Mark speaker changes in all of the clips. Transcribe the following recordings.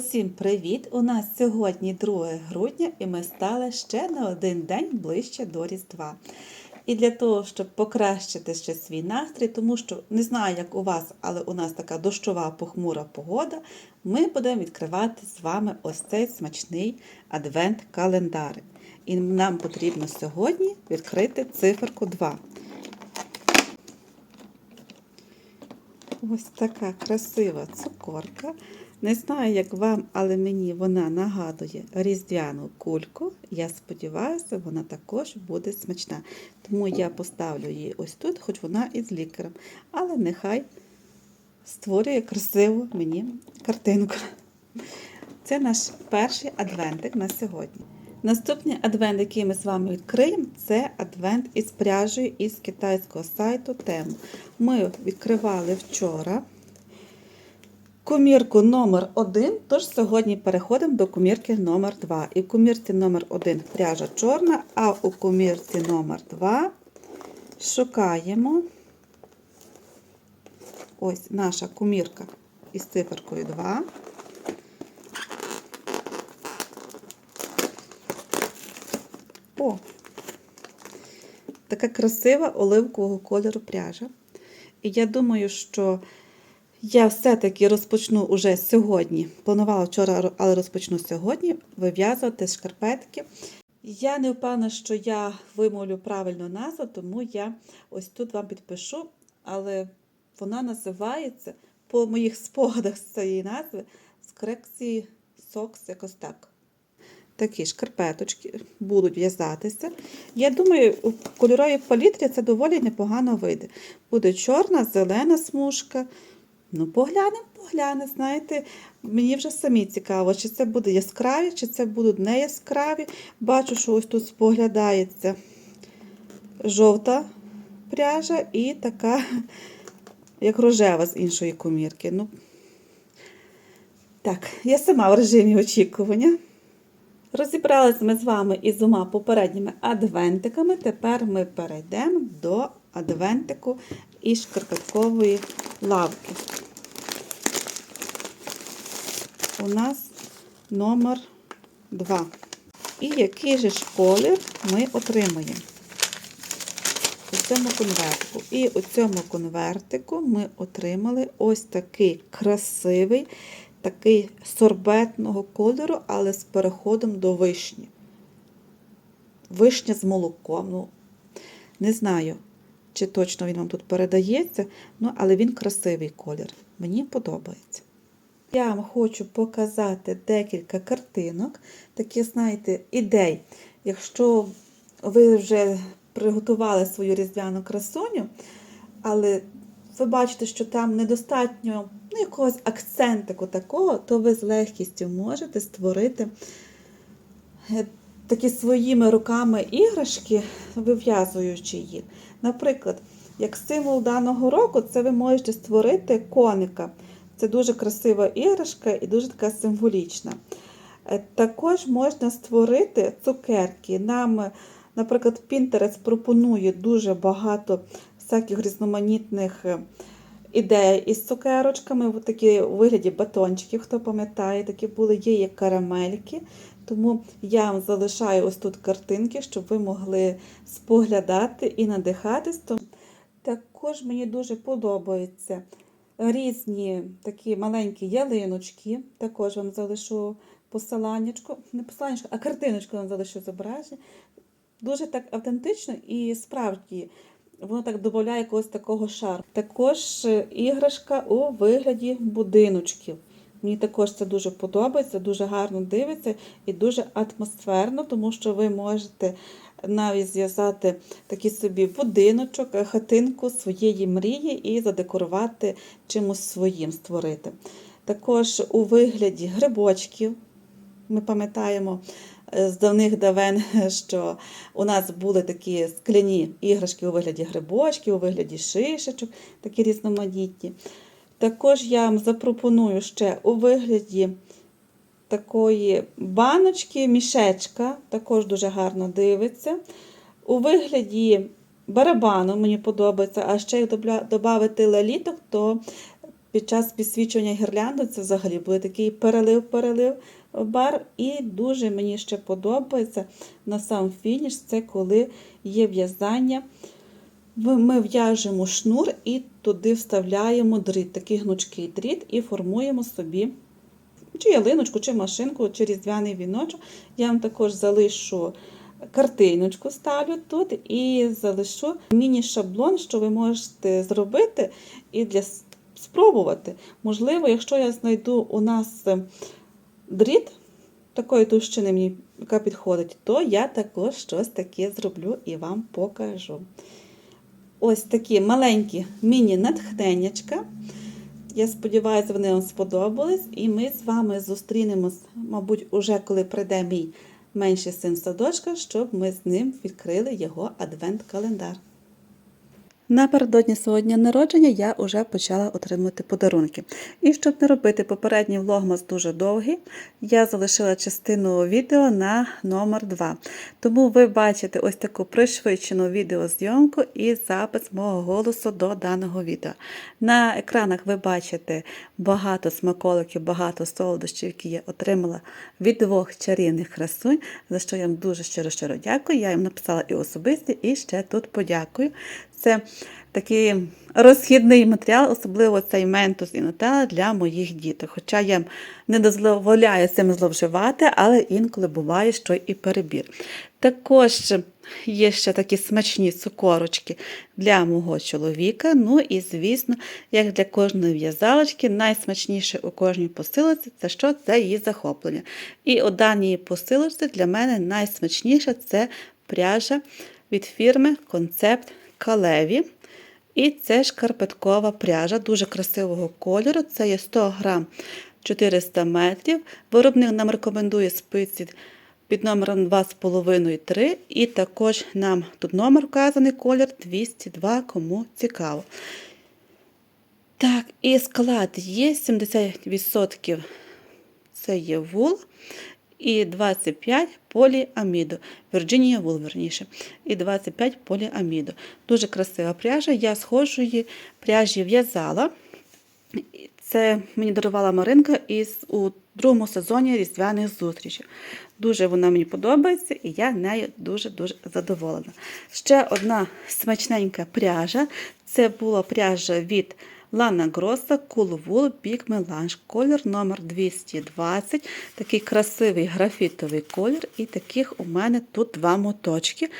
Speaker 1: Усім привіт! У нас сьогодні 2 грудня і ми стали ще на один день ближче до Різдва. І для того, щоб покращити ще свій настрій, тому що не знаю, як у вас, але у нас така дощова похмура погода, ми будемо відкривати з вами ось цей смачний адвент-календар. І нам потрібно сьогодні відкрити циферку 2. Ось така красива цукорка. Не знаю, як вам, але мені вона нагадує різдвяну кульку. Я сподіваюся, вона також буде смачна. Тому я поставлю її ось тут, хоч вона і з лікарем. Але нехай створює красиву мені картинку. Це наш перший адвентик на сьогодні. Наступний адвент, який ми з вами відкриємо, це адвент із пряжею із китайського сайту Тему. Ми відкривали вчора комірку номер 1 тож сьогодні переходимо до комірки номер 2 І в комірці номер 1 пряжа чорна, а у комірці номер 2 шукаємо ось наша комірка із циферкою 2. О! Така красива оливкового кольору пряжа. І я думаю, що я все-таки розпочну уже сьогодні. Планувала вчора, але розпочну сьогодні вив'язувати шкарпетки. Я не впевнена, що я вимовлю правильну назву, тому я ось тут вам підпишу, але вона називається по моїх спогадах з цієї назви з корекції Сокс якось так. Такі шкарпеточки будуть в'язатися. Я думаю, у кольоровій палітрі це доволі непогано вийде. Буде чорна, зелена смужка. Ну, поглянемо, поглянемо. Знаєте, мені вже самі цікаво, чи це буде яскраві, чи це будуть не яскраві. Бачу, що ось тут споглядається жовта пряжа і така, як рожева з іншої комірки. Ну, Так, я сама в режимі очікування. Розібралися ми з вами із двома попередніми адвентиками. Тепер ми перейдемо до адвентику із шкарпеткової лавки. У нас номер 2. І який же ж колір ми отримаємо у цьому конвертику. І у цьому конвертику ми отримали ось такий красивий, такий сорбетного кольору, але з переходом до вишні. Вишня з молоком. Ну, не знаю, чи точно він вам тут передається, ну, але він красивий колір. Мені подобається. Я вам хочу показати декілька картинок, такі, знаєте, ідей. Якщо ви вже приготували свою різдвяну красуню, але ви бачите, що там недостатньо ну, якогось акцентику такого, то ви з легкістю можете створити е, такі своїми руками іграшки, вив'язуючи їх. Наприклад, як символ даного року, це ви можете створити коника. Це дуже красива іграшка і дуже така символічна. Е, Також можна створити цукерки. Нам, наприклад, Pinterest пропонує дуже багато всяких різноманітних е, ідей із цукерочками, такі у вигляді батончиків, хто пам'ятає, такі були, є як карамельки. Тому я вам залишаю ось тут картинки, щоб ви могли споглядати і надихатись. Також мені дуже подобаються різні такі маленькі ялиночки. Також вам залишу посиланнячку, не посиланнячку, а картиночку вам залишу зображення. Дуже так автентично і справді воно так додає якогось такого шару. Також е, іграшка у вигляді будиночків. Мені також це дуже подобається, дуже гарно дивиться і дуже атмосферно, тому що ви можете навіть зв'язати такий собі будиночок, хатинку своєї мрії і задекорувати чимось своїм створити. Також у вигляді грибочків. Ми пам'ятаємо з давних давен, що у нас були такі скляні іграшки у вигляді грибочків, у вигляді шишечок, такі різноманітні. Також я вам запропоную ще у вигляді такої баночки, мішечка, також дуже гарно дивиться. У вигляді барабану мені подобається, а ще як додати лаліток, то під час підсвічування гірлянду це взагалі буде такий перелив-перелив бар. І дуже мені ще подобається на сам фініш, це коли є в'язання. Ми в'яжемо шнур і туди вставляємо дріт, такий гнучкий дріт, і формуємо собі чи ялиночку, чи машинку, чи різдвяний віночок. Я вам також залишу картиночку, ставлю тут і залишу міні-шаблон, що ви можете зробити і для спробувати. Можливо, якщо я знайду у нас е, дріт такої товщини, мені, яка підходить, то я також щось таке зроблю і вам покажу. Ось такі маленькі міні-натхненнячка. Я сподіваюся, вони вам сподобались. І ми з вами зустрінемось, мабуть, уже коли прийде мій менший син в садочка, щоб ми з ним відкрили його адвент-календар. Напередодні свого дня народження я вже почала отримувати подарунки. І щоб не робити попередній влогмас дуже довгий, я залишила частину відео на номер 2. Тому ви бачите ось таку пришвидшену відеозйомку і запис мого голосу до даного відео. На екранах ви бачите багато смаколиків, багато солодощів, які я отримала від двох чарівних красунь, за що я їм дуже щиро-щиро дякую. Я їм написала і особисті, і ще тут подякую. Це такий розхідний матеріал, особливо цей ментус і нутелла для моїх діток. Хоча я не дозволяю цим зловживати, але інколи буває, що і перебір. Також є ще такі смачні цукорочки для мого чоловіка. Ну і, звісно, як для кожної в'язалочки, найсмачніше у кожній посилці це що? Це її захоплення. І у даній посилочці для мене найсмачніше це пряжа від фірми Концепт Калеві. І це шкарпеткова пряжа дуже красивого кольору. Це є 100 грам 400 метрів. Виробник нам рекомендує спиці під номером 2,5-3. І також нам тут номер вказаний колір 202, кому цікаво. Так, і склад є 70% це є вул і 25 поліаміду. Вірджинія вул, верніше. І 25 поліаміду. Дуже красива пряжа. Я схожої пряжі в'язала. Це мені дарувала Маринка із у другому сезоні різдвяних зустрічей. Дуже вона мені подобається, і я нею дуже-дуже задоволена. Ще одна смачненька пряжа. Це була пряжа від Lana Grossa Cool Big Melange. Колір номер 220. Такий красивий графітовий колір. І таких у мене тут два моточки.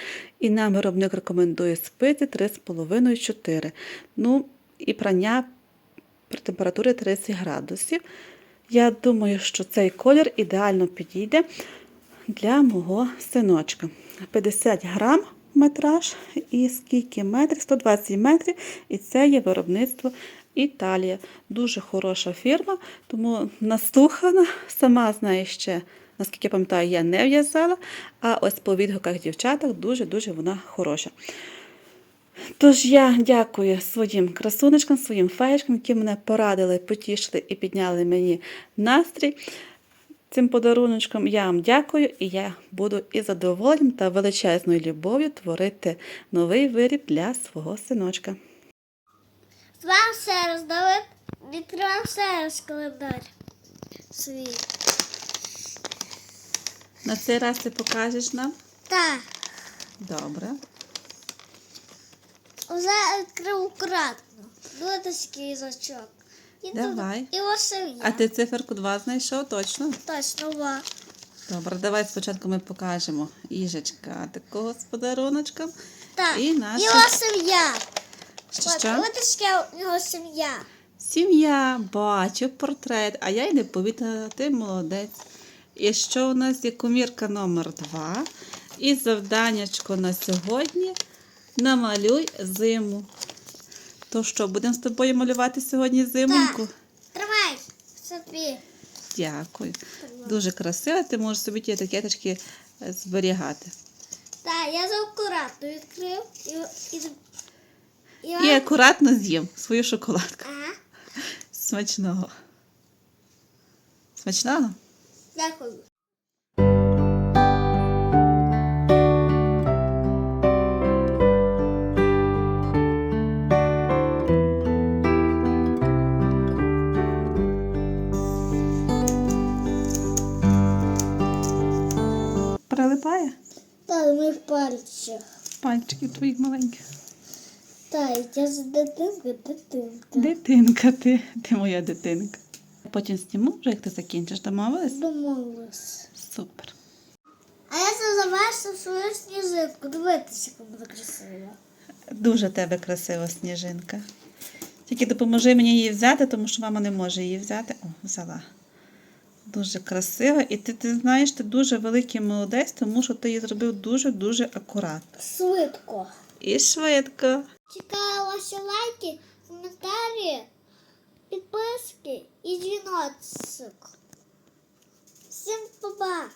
Speaker 1: І нам виробник рекомендує спити 3,5-4. Ну, і прання при температурі 30 градусів. Я думаю, що цей колір ідеально підійде для мого синочка. 50 грам метраж і скільки метрів? 120 метрів. І це є виробництво Італія. Дуже хороша фірма, тому наслухана. Сама знає ще, наскільки я пам'ятаю, я не в'язала, а ось по відгуках дівчаток дуже-дуже вона хороша. Тож я дякую своїм красунечкам, своїм феєчкам, які мене порадили, потішили і підняли мені настрій. Цим подаруночком я вам дякую, і я буду із задоволенням та величезною любов'ю творити новий виріб для свого синочка.
Speaker 2: З вами ще раз Давид. Відкриваємо ще раз календар. Свій.
Speaker 1: На цей раз ти покажеш нам?
Speaker 2: Так.
Speaker 1: Добре.
Speaker 2: Вже відкрив акуратно. Дуточки язичок. І
Speaker 1: Давай.
Speaker 2: Тут, і ось.
Speaker 1: А ти циферку 2 знайшов точно?
Speaker 2: Точно ва.
Speaker 1: Добре, давай спочатку ми покажемо їжачка такого з подаруночком.
Speaker 2: Так.
Speaker 1: І наша-
Speaker 2: І ось я.
Speaker 1: Що,
Speaker 2: От,
Speaker 1: що?
Speaker 2: от ще у нього сім'я.
Speaker 1: Сім'я, бачу портрет, а я й не помітила, ти молодець. І що у нас є кумірка номер 2 І завданнячко на сьогодні намалюй зиму. То що, будемо з тобою малювати сьогодні зимоньку?
Speaker 2: Тримай собі.
Speaker 1: Дякую. Дуже красиво, ти можеш собі ті етикеточки зберігати.
Speaker 2: Так, я заакуратно відкрив. І, і, і
Speaker 1: акуратно з'їв свою шоколадку.
Speaker 2: Ага.
Speaker 1: Смачного. Смачного?
Speaker 2: Дякую.
Speaker 1: Прилипає?
Speaker 2: Так, ми в пальцях.
Speaker 1: Пальчики твоїх маленьких.
Speaker 2: Та, я ж дитинка, дитинка.
Speaker 1: Дитинка ти, ти моя дитинка. Потім зніму вже, як ти закінчиш, домовились?
Speaker 2: Домовилась.
Speaker 1: Супер.
Speaker 2: А я це завершив свою сніжинку. Дивитися, як вона красива.
Speaker 1: Дуже в тебе красива сніжинка. Тільки допоможи мені її взяти, тому що мама не може її взяти. О, взяла. Дуже красива. І ти, ти знаєш, ти дуже великий молодець, тому що ти її зробив дуже-дуже акуратно.
Speaker 2: Швидко.
Speaker 1: И швидко.
Speaker 2: Чекаю ваши лайки, коментарі, підписки і дзвіночок. Всім па-па!